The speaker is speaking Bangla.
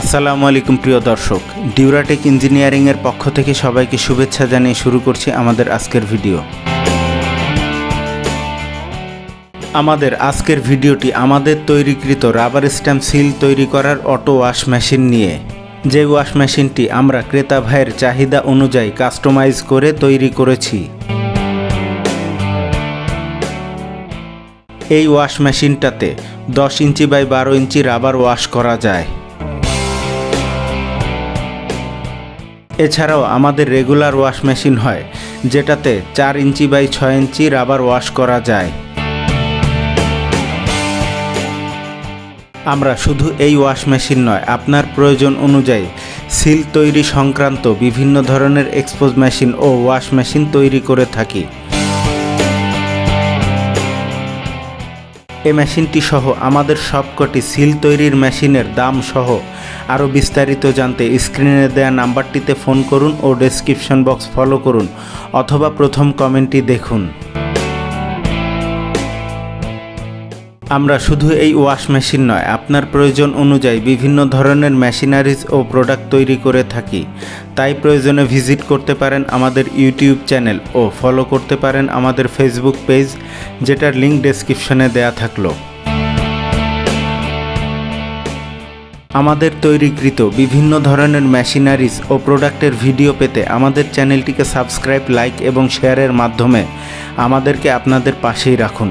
আসসালামু আলাইকুম প্রিয় দর্শক, ডিউরাটেক ইঞ্জিনিয়ারিংয়ের পক্ষ থেকে সবাইকে শুভেচ্ছা জানিয়ে শুরু করছি আমাদের আজকের ভিডিও। আমাদের আজকের ভিডিওটি আমাদের তৈরিকৃত রাবার স্ট্যাম্প সিল তৈরি করার অটো ওয়াশ মেশিন নিয়ে। যে ওয়াশ মেশিনটি আমরা ক্রেতা ভাইয়ের চাহিদা অনুযায়ী কাস্টমাইজ করে তৈরি করেছি। এই ওয়াশ মেশিনটাতে দশ ইঞ্চি বাই বারো ইঞ্চি রাবার ওয়াশ করা যায়। এছাড়াও আমাদের রেগুলার ওয়াশ মেশিন হয়, যেটাতে চার ইঞ্চি বাই ছয় ইঞ্চি রাবার ওয়াশ করা যায়। আমরা শুধু এই ওয়াশ মেশিন নয়, আপনার প্রয়োজন অনুযায়ী সিল তৈরি সংক্রান্ত বিভিন্ন ধরনের এক্সপোজ মেশিন ও ওয়াশ মেশিন তৈরি করে থাকি। এই মেশিনটি সহ আমাদের সবকটি সিল তৈরির মেশিনের দাম সহ আরও বিস্তারিত জানতে স্ক্রিনে দেয়া নাম্বারটিতে ফোন করুন ও ডেসক্রিপশন বক্স ফলো করুন অথবা প্রথম কমেন্টটি দেখুন। আমরা শুধু এই ওয়াশ মেশিন নয়, আপনার প্রয়োজন অনুযায়ী বিভিন্ন ধরনের মেশিনারিজ ও প্রোডাক্ট তৈরি করে থাকি। তাই প্রয়োজনে ভিজিট করতে পারেন আমাদের ইউটিউব চ্যানেল ও ফলো করতে পারেন আমাদের ফেসবুক পেজ, যেটার লিঙ্ক ডেসক্রিপশনে দেয়া থাকল। আমাদের তৈরিকৃত বিভিন্ন ধরনের মেশিনারিজ ও প্রোডাক্টের ভিডিও পেতে আমাদের চ্যানেলটিকে সাবস্ক্রাইব, লাইক এবং শেয়ারের মাধ্যমে আমাদেরকে আপনাদের পাশেই রাখুন।